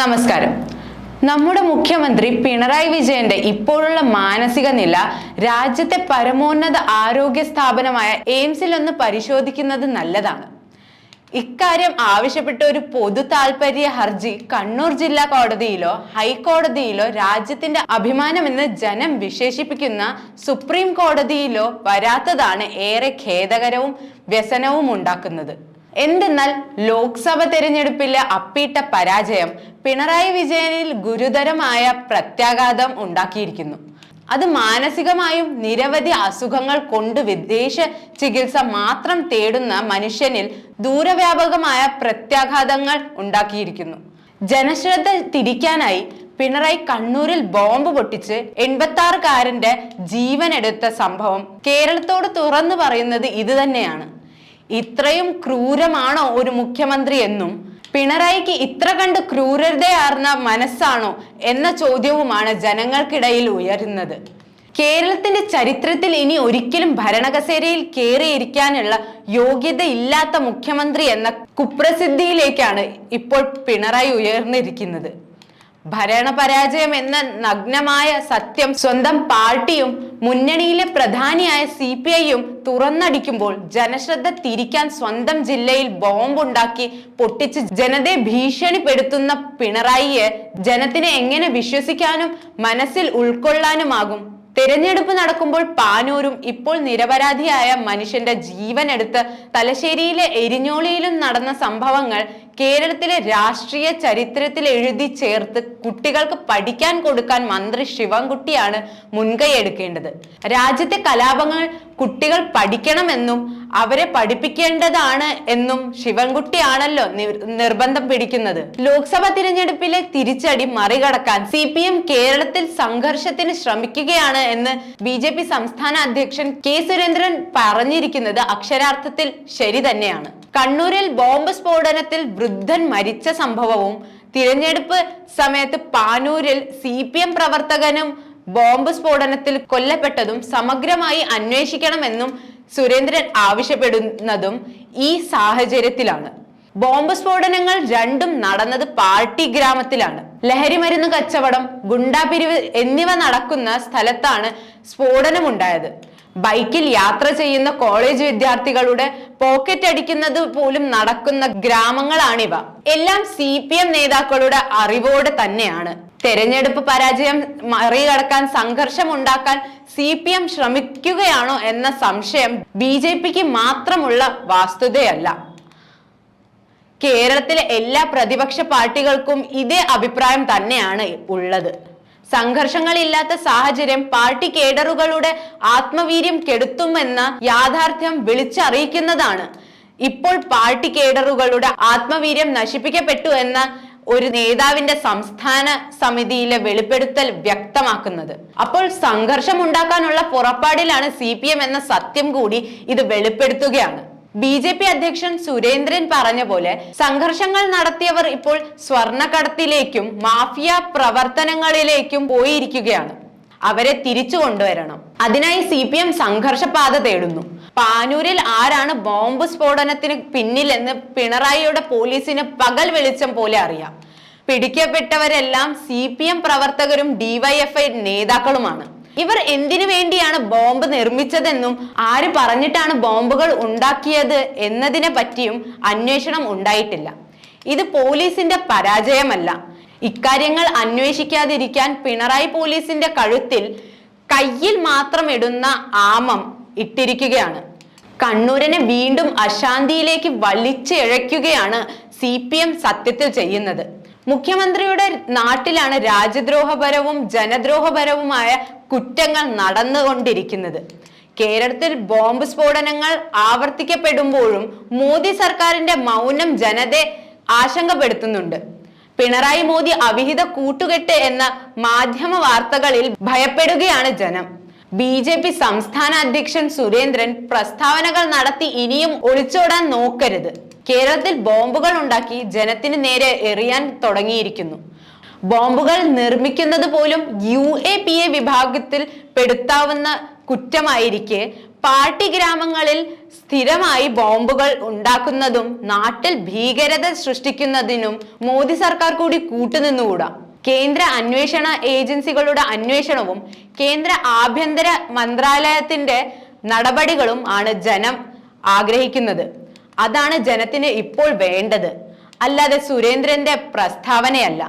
നമസ്കാരം. നമ്മുടെ മുഖ്യമന്ത്രി പിണറായി വിജയന്റെ ഇപ്പോഴുള്ള മാനസിക നില രാജ്യത്തെ പരമോന്നത ആരോഗ്യ സ്ഥാപനമായ എയിംസിൽ ഒന്ന് പരിശോധിക്കുന്നത് നല്ലതാണ്. ഇക്കാര്യം ആവശ്യപ്പെട്ട ഒരു പൊതു താൽപര്യ ഹർജി കണ്ണൂർ ജില്ലാ കോടതിയിലോ ഹൈക്കോടതിയിലോ രാജ്യത്തിന്റെ അഭിമാനമെന്ന് ജനം വിശേഷിപ്പിക്കുന്ന സുപ്രീം കോടതിയിലോ വരാത്തതാണ് ഏറെ ഖേദകരവും വ്യസനവും ഉണ്ടാക്കുന്നത്. എന്തെന്നാൽ ലോക്സഭ തെരഞ്ഞെടുപ്പിലെ അപ്പീട്ട പരാജയം പിണറായി വിജയനിൽ ഗുരുതരമായ പ്രത്യാഘാതം ഉണ്ടാക്കിയിരിക്കുന്നു. അത് മാനസികമായും നിരവധി അസുഖങ്ങൾ കൊണ്ട് വിദേശ ചികിത്സ മാത്രം തേടുന്ന മനുഷ്യനിൽ ദൂരവ്യാപകമായ പ്രത്യാഘാതങ്ങൾ ഉണ്ടാക്കിയിരിക്കുന്നു. ജനശ്രദ്ധ തിരിക്കാനായി പിണറായി കണ്ണൂരിൽ ബോംബ് പൊട്ടിച്ച് എൺപത്തി ആറുകാരന്റെ ജീവൻ എടുത്ത സംഭവം കേരളത്തോട് തുറന്നു പറയുന്നത് ഇത് തന്നെയാണ്. ഇത്രയും ക്രൂരമാണോ ഒരു മുഖ്യമന്ത്രി എന്നും? പിണറായിക്ക് ഇത്ര കണ്ട് ക്രൂരതയാർന്ന മനസ്സാണോ എന്ന ചോദ്യവുമാണ് ജനങ്ങൾക്കിടയിൽ ഉയരുന്നത്. കേരളത്തിന്റെ ചരിത്രത്തിൽ ഇനി ഒരിക്കലും ഭരണകസേരയിൽ കയറിയിരിക്കാനുള്ള യോഗ്യതയില്ലാത്ത മുഖ്യമന്ത്രി എന്ന കുപ്രസിദ്ധിയിലേക്കാണ് ഇപ്പോൾ പിണറായി ഉയർന്നിരിക്കുന്നത്. ഭരണപരാജയം എന്ന നഗ്നമായ സത്യം സ്വന്തം പാർട്ടിയും മുന്നണിയിലെ പ്രധാനിയായ സി പി ഐയും തുറന്നടിക്കുമ്പോൾ ജനശ്രദ്ധ തിരിക്കാൻ സ്വന്തം ജില്ലയിൽ ബോംബുണ്ടാക്കി പൊട്ടിച്ച് ജനതയെ ഭീഷണിപ്പെടുത്തുന്ന പിണറായിയെ ജനത്തിനെ എങ്ങനെ വിശ്വസിക്കാനും മനസ്സിൽ ഉൾക്കൊള്ളാനുമാകും. തെരഞ്ഞെടുപ്പ് നടക്കുമ്പോൾ പാനൂരും ഇപ്പോൾ നിരപരാധിയായ മനുഷ്യന്റെ ജീവനെടുത്ത് തലശ്ശേരിയിലെ എരിഞ്ഞോളിയിലും നടന്ന സംഭവങ്ങൾ കേരളത്തിലെ രാഷ്ട്രീയ ചരിത്രത്തിൽ എഴുതി ചേർത്ത് കുട്ടികൾക്ക് പഠിക്കാൻ കൊടുക്കാൻ മന്ത്രി ശിവൻകുട്ടിയാണ് മുൻകൈ എടുക്കേണ്ടത്. രാജ്യത്തെ കലാപങ്ങൾ കുട്ടികൾ പഠിക്കണമെന്നും അവരെ പഠിപ്പിക്കേണ്ടതാണ് എന്നും ശിവൻകുട്ടിയാണല്ലോ നിർബന്ധം പിടിക്കുന്നത്. ലോക്സഭാ തിരഞ്ഞെടുപ്പിലെ തിരിച്ചടി മറികടക്കാൻ സി പി എം കേരളത്തിൽ സംഘർഷത്തിന് ശ്രമിക്കുകയാണ് എന്ന് ബി ജെ പി സംസ്ഥാന അധ്യക്ഷൻ കെ സുരേന്ദ്രൻ പറഞ്ഞിരിക്കുന്നത് അക്ഷരാർത്ഥത്തിൽ ശരി തന്നെയാണ്. കണ്ണൂരിൽ ബോംബ് സ്ഫോടനത്തിൽ വൃദ്ധൻ മരിച്ച സംഭവവും തിരഞ്ഞെടുപ്പ് സമയത്ത് പാനൂരിൽ സി പി എം പ്രവർത്തകനും ബോംബ് സ്ഫോടനത്തിൽ കൊല്ലപ്പെട്ടതും സമഗ്രമായി അന്വേഷിക്കണമെന്നും സുരേന്ദ്രൻ ആവശ്യപ്പെടുന്നതും ഈ സാഹചര്യത്തിലാണ്. ബോംബ് സ്ഫോടനങ്ങൾ രണ്ടും നടന്നത് പാർട്ടി ഗ്രാമത്തിലാണ്. ലഹരി മരുന്ന് കച്ചവടം ഗുണ്ടാപിരിവ് എന്നിവ നടക്കുന്ന സ്ഥലത്താണ് സ്ഫോടനമുണ്ടായത്. ബൈക്കിൽ യാത്ര ചെയ്യുന്ന കോളേജ് വിദ്യാർത്ഥികളുടെ പോക്കറ്റ് അടിക്കുന്നത് പോലും നടക്കുന്ന ഗ്രാമങ്ങളാണിവ. എല്ലാം സി പി എം നേതാക്കളുടെ അറിവോടെ തന്നെയാണ്. തെരഞ്ഞെടുപ്പ് പരാജയം മറികടക്കാൻ സംഘർഷം ഉണ്ടാക്കാൻ സി പി എം ശ്രമിക്കുകയാണോ എന്ന സംശയം ബി ജെ പിക്ക് മാത്രമുള്ള വാസ്തുതയല്ല. കേരളത്തിലെ എല്ലാ പ്രതിപക്ഷ പാർട്ടികൾക്കും ഇതേ അഭിപ്രായം തന്നെയാണ് ഉള്ളത്. സംഘർഷങ്ങളില്ലാത്ത സാഹചര്യം പാർട്ടി കേഡറുകളുടെ ആത്മവീര്യം കെടുത്തുമെന്ന യാഥാർത്ഥ്യം വിളിച്ചറിയിക്കുന്നതാണ്. ഇപ്പോൾ പാർട്ടി കേഡറുകളുടെ ആത്മവീര്യം നശിപ്പിക്കപ്പെട്ടു എന്ന ഒരു നേതാവിന്റെ സംസ്ഥാന സമിതിയിലെ വെളിപ്പെടുത്തൽ വ്യക്തമാക്കുന്നത്. അപ്പോൾ സംഘർഷം ഉണ്ടാക്കാനുള്ള പുറപ്പാടിലാണ് സി എന്ന സത്യം കൂടി ഇത് വെളിപ്പെടുത്തുകയാണ്. ബി ജെ പി അധ്യക്ഷൻ സുരേന്ദ്രൻ പറഞ്ഞ പോലെ സംഘർഷങ്ങൾ നടത്തിയവർ ഇപ്പോൾ സ്വർണക്കടത്തിലേക്കും മാഫിയ പ്രവർത്തനങ്ങളിലേക്കും പോയിരിക്കുകയാണ്. അവരെ തിരിച്ചു കൊണ്ടുവരണം. അതിനായി സി പി എം സംഘർഷപാത തേടുന്നു. പാനൂരിൽ ആരാണ് ബോംബ് സ്ഫോടനത്തിന് പിന്നിലെന്ന് പിണറായിയുടെ പോലീസിന് പകൽ വെളിച്ചം പോലെ അറിയാം. പിടിക്കപ്പെട്ടവരെല്ലാം സി പി എം പ്രവർത്തകരും ഡിവൈഎഫ്ഐ നേതാക്കളുമാണ്. ഇവർ എന്തിനു വേണ്ടിയാണ് ബോംബ് നിർമ്മിച്ചതെന്നും ആര് പറഞ്ഞിട്ടാണ് ബോംബുകൾ ഉണ്ടാക്കിയത് എന്നതിനെ പറ്റിയും അന്വേഷണം ഉണ്ടായിട്ടില്ല. ഇത് പോലീസിന്റെ പരാജയമല്ല. ഇക്കാര്യങ്ങൾ അന്വേഷിക്കാതിരിക്കാൻ പിണറായി പോലീസിന്റെ കഴുത്തിൽ കയ്യിൽ മാത്രം ഇടുന്ന ആമം ഇട്ടിരിക്കുകയാണ്. കണ്ണൂരിനെ വീണ്ടും അശാന്തിയിലേക്ക് വലിച്ചിഴയ്ക്കുകയാണ് സി പി എം സത്യത്തിൽ ചെയ്യുന്നത്. മുഖ്യമന്ത്രിയുടെ നാട്ടിലാണ് രാജ്യദ്രോഹപരവും ജനദ്രോഹപരവുമായ കുറ്റങ്ങൾ നടന്നുകൊണ്ടിരിക്കുന്നത്. കേരളത്തിൽ ബോംബ് സ്ഫോടനങ്ങൾ ആവർത്തിക്കപ്പെടുമ്പോഴും മോദി സർക്കാരിന്റെ മൗനം ജനതയെ ആശങ്കപ്പെടുത്തുന്നുണ്ട്. പിണറായി മോദി അവിഹിത കൂട്ടുകെട്ട് എന്ന മാധ്യമ വാർത്തകളിൽ ഭയപ്പെടുകയാണ് ജനം. ബി ജെ പി സംസ്ഥാന അധ്യക്ഷൻ സുരേന്ദ്രൻ പ്രസ്താവനകൾ നടത്തി ഇനിയും ഒളിച്ചോടാൻ നോക്കരുത്. കേരളത്തിൽ ബോംബുകൾ ഉണ്ടാക്കി ജനത്തിന് നേരെ എറിയാൻ തുടങ്ങിയിരിക്കുന്നു. ബോംബുകൾ നിർമ്മിക്കുന്നത് പോലും യു എ പി എ വിഭാഗത്തിൽ പെടുത്താവുന്ന കുറ്റമായിരിക്കെ പാർട്ടി ഗ്രാമങ്ങളിൽ സ്ഥിരമായി ബോംബുകൾ ഉണ്ടാക്കുന്നതും നാട്ടിൽ ഭീകരത സൃഷ്ടിക്കുന്നതിനും മോദി സർക്കാർ കൂടി കൂട്ടുനിന്നുകൂടാ. കേന്ദ്ര അന്വേഷണ ഏജൻസികളുടെ അന്വേഷണവും കേന്ദ്ര ആഭ്യന്തര മന്ത്രാലയത്തിന്റെ നടപടികളും ആണ് ജനം ആഗ്രഹിക്കുന്നത്. അതാണ് ജനത്തിന് ഇപ്പോൾ വേണ്ടത്. അല്ലാതെ സുരേന്ദ്രന്റെ പ്രസ്താവനയല്ല.